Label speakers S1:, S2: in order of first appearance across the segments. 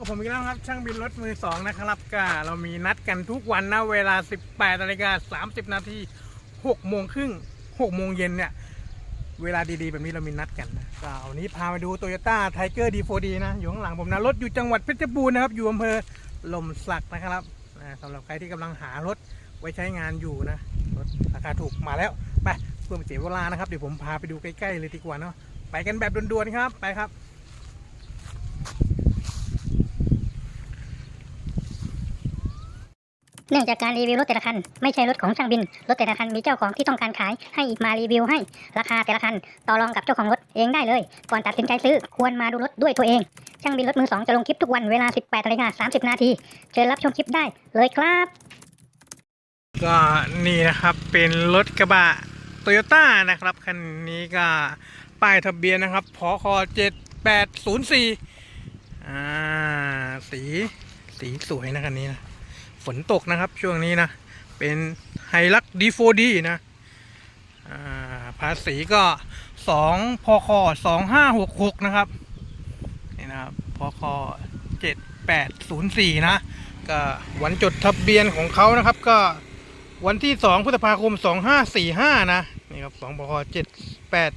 S1: กับผมอีกแล้วครับช่างบินรถมือสองนะครับก็เรามีนัดกันทุกวันนะเวลา 18นาฬิกา30 นาที6โมงครึ่ง6โมงเย็นเนี่ย เวลาดีๆ แบบนี้เรามีนัดกันนะก็วันนี้พามาดู Toyota Tiger D4D นะ อยู่ข้างหลังผมนะ รถอยู่จังหวัดเพชรบูรณ์นะครับ อยู่อำเภอลมสักนะครับสำหรับใครที่กำลังหารถไว้ใช้งานอยู่นะรถราคาถูกมาแล้วไปเพื่อไม่เสียเวลานะครับเดี๋ยวผมพาไปดูใกล้ๆเลยดีกว่าเนาะไปกันแบบด่วนๆครับไปครับ
S2: เนื่องจากการรีวิวรถแต่ละคันไม่ใช่รถของช่างบิน รถแต่ละคันมีเจ้าของที่ต้องการขายให้มารีวิวให้ ราคาแต่ละคันต่อรองกับเจ้าของรถเองได้เลย ก่อนตัดสินใจซื้อควรมาดูรถด้วยตัวเอง ช่างบินรถมือสองจะลงคลิปทุกวันเวลา 18นาฬิกา30 นาที เชิญรับชมคลิปได้เลยครับ
S1: ก็นี่นะครับเป็นรถกระบะโตโยต้านะครับคันนี้ก็ป้ายทะเบียนนะครับพคเจ็ดแปดศูนย์สี่อ่าสีสีสวยนะคันนี้นะ ฝนตกนะครับช่วงนี้นะ เป็นไฮลักดีโฟดีนะภาษีก็สองพคสองห้าหกหกนะครับนี่นะครับพคเจ็ดแปดศูนย์สี่นะก็วันจดทะเบียนของเขานะครับก็วันที่2พฤษภาคม2545นะนี่ครับ2บค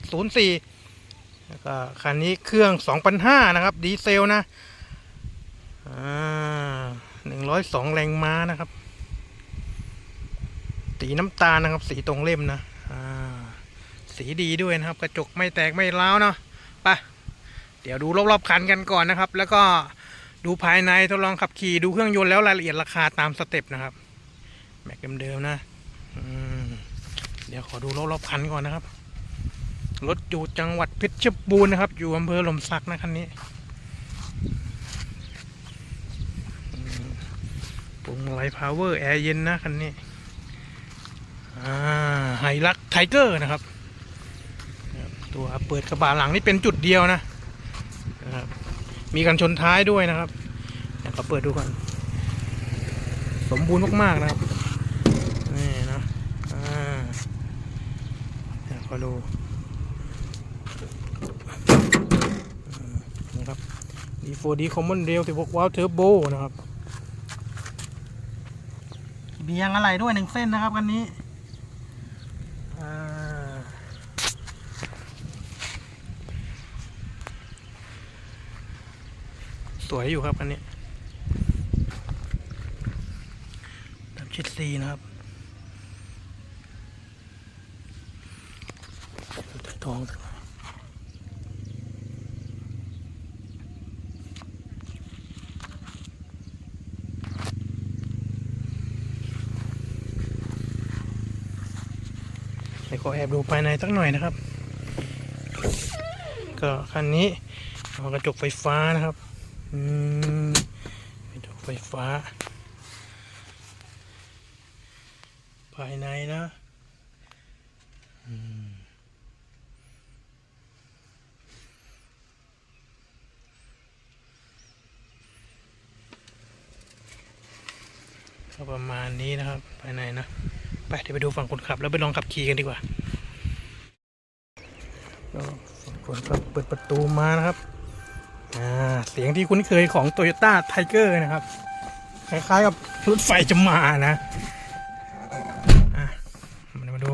S1: 7804แล้วก็คันนี้เครื่อง2,500นะครับ ดีเซลนะอ่า 102แรงม้านะครับ สีน้ำตาลนะครับ สีตรงเล่มนะสีดีด้วยนะครับ กระจกไม่แตกไม่ร้าวเนาะไปเดี๋ยวดูรอบๆคันกันก่อนนะครับ แล้วก็ดูภายในทดลองขับขี่ดูเครื่องยนต์แล้วรายละเอียดราคาตามสเต็ปนะครับแม็กเดิมๆนะเดี๋ยวขอดูรอบๆคันก่อนนะครับรถอยู่จังหวัดเพชรบูรณ์นะครับ อยู่อำเภอหล่มสักนะคันนี้อืมปุ่ม ไลท์พาวเวอร์แอร์เย็นนะคันนี้ไฮลักไทเกอร์นะครับ ตัวเปิดกระบะหลังนี่เป็นจุดเดียวนะนะครับมีกันชนท้ายด้วยนะครับเดี๋ยวขอเปิดดูก่อน สมบูรณ์มากๆนะครับนี่นะอ่าเดี๋ยวขอดูนะครับ D4D Common Rail 16 valve Turbo นะครับ มียางอะไรด้วยหนึ่งเส้นนะครับคันนี้สวยอยู่ครับคันนี้แบบชิดซีนะครับทองเดี๋ ขอแอบดูภายในสักหน่อยนะครับ ก็คันนี้เอากระจกไฟฟ้านะครับอืมกระจกไฟฟ้า ภายในนะอืมก็ประมาณนี้นะครับภายในนะ ไปเดี๋ยวไปดูฝั่งคนขับ แล้วไปลองขับขี่กันดีกว่าฝั่งคนขับเปิดประตูมานะครับอ่าเสียงที่คุ้นเคยของ Toyota Tiger นะครับ คล้ายๆกับรถไฟจะมานะอะมาดู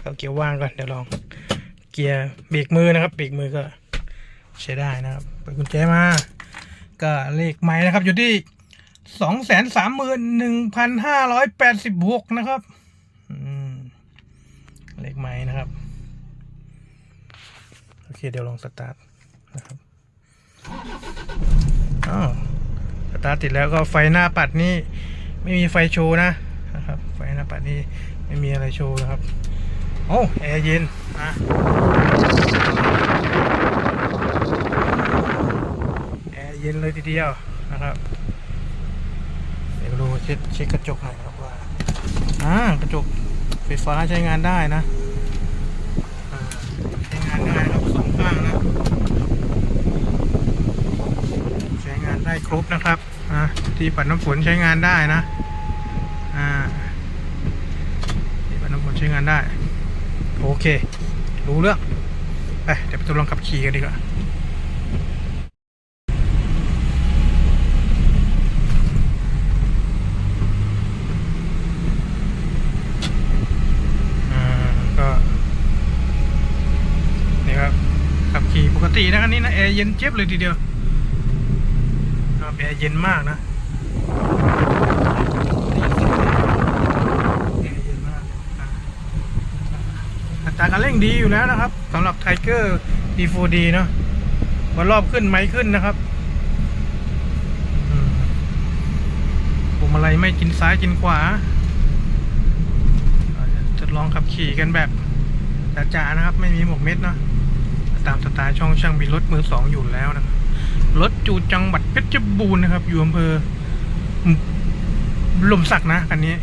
S1: เอาเกียร์ว่างก่อนเดี๋ยวลอง เกียร์เบรกมือนะครับเบรกมือก็ใช้ได้นะครับเปิดกุญแจมา ก็เลขไม้นะครับอยู่ที่ สองแสนสามหมื่นหนึ่งพันห้าร้อยแปดสิบหกนะครับเลขไม้นะครับ โอเค เดี๋ยวลองสตาร์ทนะครับอ้าวสตาร์ทติดแล้วก็ไฟหน้าปัดนี่ไม่มีไฟโชว์นะนะครับ ไฟหน้าปัดนี่ไม่มีอะไรโชว์นะครับ โอ้แอร์เย็นนะแอร์เย็นเลยทีเดียวนะครับ ดี๋ยวดูเช็คเช็คกระจกหน่อยครับว่าอ่ากระจกไฟฟ้าใช้งานได้นะใช้งานได้ครับสองข้างนะใช้งานได้ครบนะครับอ่าที่ปัดน้ำฝนใช้งานได้นะอ่าที่ปัดน้ำฝนใช้งานได้ โอเค รู้เรื่องไปเดี๋ยวไปทดลองขับขี่กันดีกว่า ตินะคันนี้นะแอร์เย็นเจี๊ยบเลยทีเดียวครับแอร์เย็นมากนะแอร์เย็นมากอะอัตราการเร่งดีอยู่แล้วนะครับสำหรับไทเกอร์ D4D เนาะวันรอบขึ้นไหมขึ้นนะครับอืมพวงมาลัยไม่กินซ้ายกินขวาทดลองขับขี่กันแบบจ๋าๆนะครับ ไม่มีหมวกเม็ดเนาะ ตามสไตล์ช่องช่างบินรถมือสองอยู่แล้วนะครับรถจูจังหวัดเพชรบูรณ์นะครับ อยู่อำเภอลมสักนะคันนี้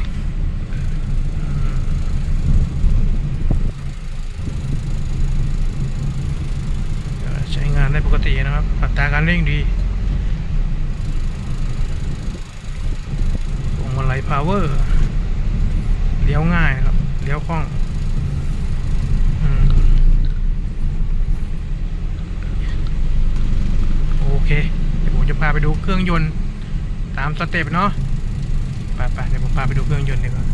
S1: ใช้งานได้ปกตินะครับอัตราการเร่งดีพวงมาลัยพาวเวอร์เลี้ยวง่ายครับเลี้ยวคล่องอืม โอเค เดี๋ยวผมจะพาไปดูเครื่องยนต์ตามสเต็ปเนาะไปไปๆเดี๋ยวผมพาไปดูเครื่องยนต์ดีกว่า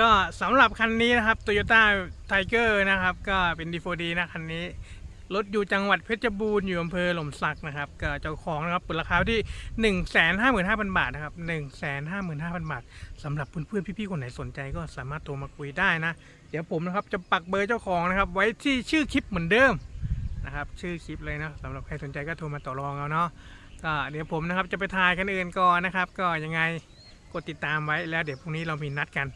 S1: ก็สำหรับคันนี้นะครับ Toyota Tiger นะครับ ก็เป็น D4D นะคันนี้ รถอยู่จังหวัดเพชรบูรณ์อยู่อำเภอหล่มสักนะครับ ก็เจ้าของนะครับเปิดราคาที่ 1 5 5 0 0 0 บาทนะครับ1 5 5 5 0 0 0 บาทสำหรับเพื่อนๆพี่ๆคนไหนสนใจก็สามารถโทรมาคุยได้นะ เดี๋ยวผมนะครับจะปักเบอร์เจ้าของนะครับ ไว้ที่ชื่อคลิปเหมือนเดิมนะครับ ชื่อคลิปเลยนะสำหรับใครสนใจก็โทรมาต่อรองเอาเนาะก็เดี๋ยวผมนะครับจะไปถ่ายกันอื่นก่อนนะครับ ก็ยังไง กดติดตามไว้แล้วเดี๋ยวพรุ่งนี้เรามีนัดกัน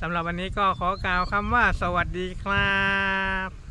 S1: สำหรับวันนี้ก็ขอกล่าวคำว่าสวัสดีครับ